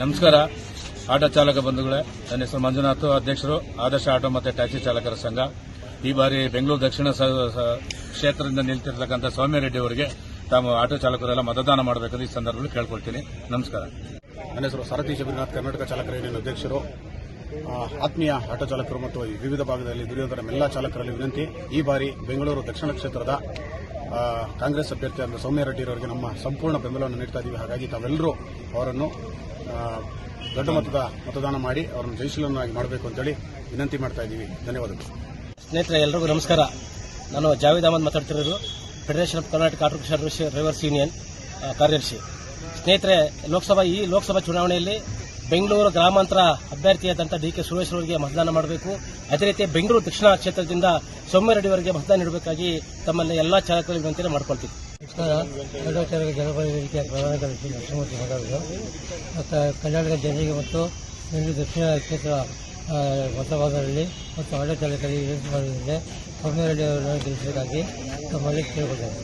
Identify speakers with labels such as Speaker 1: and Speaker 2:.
Speaker 1: ನಮಸ್ಕಾರ. ಆಟೋ ಚಾಲಕ ಬಂಧುಗಳೇ, ನನ್ನ ಹೆಸರು ಮಂಜುನಾಥ್, ಅಧ್ಯಕ್ಷರು, ಆದರ್ಶ ಆಟೋ ಮತ್ತು ಟ್ಯಾಕ್ಸಿ ಚಾಲಕರ ಸಂಘ. ಈ ಬಾರಿ ಬೆಂಗಳೂರು ದಕ್ಷಿಣ ಕ್ಷೇತ್ರದಿಂದ ನಿಲ್ತಿರ್ತಕ್ಕಂಥ ಸೌಮ್ಯ ರೆಡ್ಡಿ ಅವರಿಗೆ ತಾವು ಆಟೋ ಚಾಲಕರೆಲ್ಲ ಮತದಾನ ಮಾಡಬೇಕಂತ ಈ ಸಂದರ್ಭದಲ್ಲಿ ಕೇಳ್ಕೊಳ್ತೀನಿ. ನಮಸ್ಕಾರ.
Speaker 2: ನನ್ನ ಹೆಸರು ಸಾರಥಿ ಶಬರಿನಾಥ್, ಕರ್ನಾಟಕ ಚಾಲಕರ ಯೂನಿಯನ್ ಅಧ್ಯಕ್ಷರು. ಆತ್ಮೀಯ ಆಟೋ ಚಾಲಕರು ಮತ್ತು ವಿವಿಧ ಭಾಗದಲ್ಲಿ ದುಡಿಯುವಂತಹ ಎಲ್ಲ ಚಾಲಕರಲ್ಲಿ ವಿನಂತಿ, ಈ ಬಾರಿ ಬೆಂಗಳೂರು ದಕ್ಷಿಣ ಕ್ಷೇತ್ರದ ಕಾಂಗ್ರೆಸ್ ಅಭ್ಯರ್ಥಿ ಆದ ಸೌಮ್ಯ ರೆಡ್ಡಿಯವರಿಗೆ ನಮ್ಮ ಸಂಪೂರ್ಣ ಬೆಂಬಲವನ್ನು ನೀಡ್ತಾ ಇದ್ದೀವಿ. ಹಾಗಾಗಿ ತಾವೆಲ್ಲರೂ ಅವರನ್ನು ದೊಡ್ಡ ಮತದ, ಮತದಾನ ಮಾಡಿ ಅವರನ್ನು ಜಯಶೀಲನಾಗಿ ಮಾಡಬೇಕು ಅಂತೇಳಿ ವಿನಂತಿ ಮಾಡ್ತಾ ಇದ್ದೀವಿ. ಧನ್ಯವಾದಗಳು.
Speaker 3: ಸ್ನೇಹಿತರೆ ಎಲ್ಲರಿಗೂ ನಮಸ್ಕಾರ. ನಾನು ಜಾವೇದ್ ಅಹಮದ್ ಮಾತಾಡ್ತಿರೋದು. Federation of Karnataka auto rickshaw drivers union ಕಾರ್ಯದರ್ಶಿ. ಸ್ನೇಹಿತರೆ, ಲೋಕಸಭಾ, ಈ ಲೋಕಸಭಾ ಚುನಾವಣೆಯಲ್ಲಿ ಬೆಂಗಳೂರು ಗ್ರಾಮಾಂತರ ಅಭ್ಯರ್ಥಿಯಾದಂಥ ಡಿ ಕೆ ಸುರೇಶ್ ಅವರಿಗೆ ಮತದಾನ ಮಾಡಬೇಕು. ಅದೇ ರೀತಿ ಬೆಂಗಳೂರು ದಕ್ಷಿಣ ಕ್ಷೇತ್ರದಿಂದ ಸೌಮ್ಯ ಅವರಿಗೆ ಮತದಾನ ನೀಡಬೇಕಾಗಿ ತಮ್ಮಲ್ಲಿ ಎಲ್ಲಾ ಚಾಲಕರ ವಿನಂತಿಯನ್ನು ಮಾಡ್ಕೊಳ್ತೀವಿ.
Speaker 4: ನಮಸ್ಕಾರ. ವೇದಿಕೆಯ ಪ್ರಧಾನ ಕಾರ್ಯದರ್ಶಿ ನರಸಿಂಹಮೂರ್ತಿ ಮಾತಾಡೋದು ಮತ್ತು ಕರ್ನಾಟಕ ಜನರಿಗೆ ಮತ್ತು ಬೆಂಗಳೂರು ದಕ್ಷಿಣ ಕ್ಷೇತ್ರ ಆ, ಮತ್ತು ಆಡಳಿತ ಚಾಲಕರಿಗೆ ವಿನಂತಿ ಮಾಡುವುದಿದೆ ಸೌಮ್ಯ ರೆಡ್ಡಿ ಅವರನ್ನು ಗೆಲ್ಲಿಸಬೇಕಾಗಿ ತಮ್ಮಲ್ಲಿ ಕೇಳಿಕೊಳ್ತೇನೆ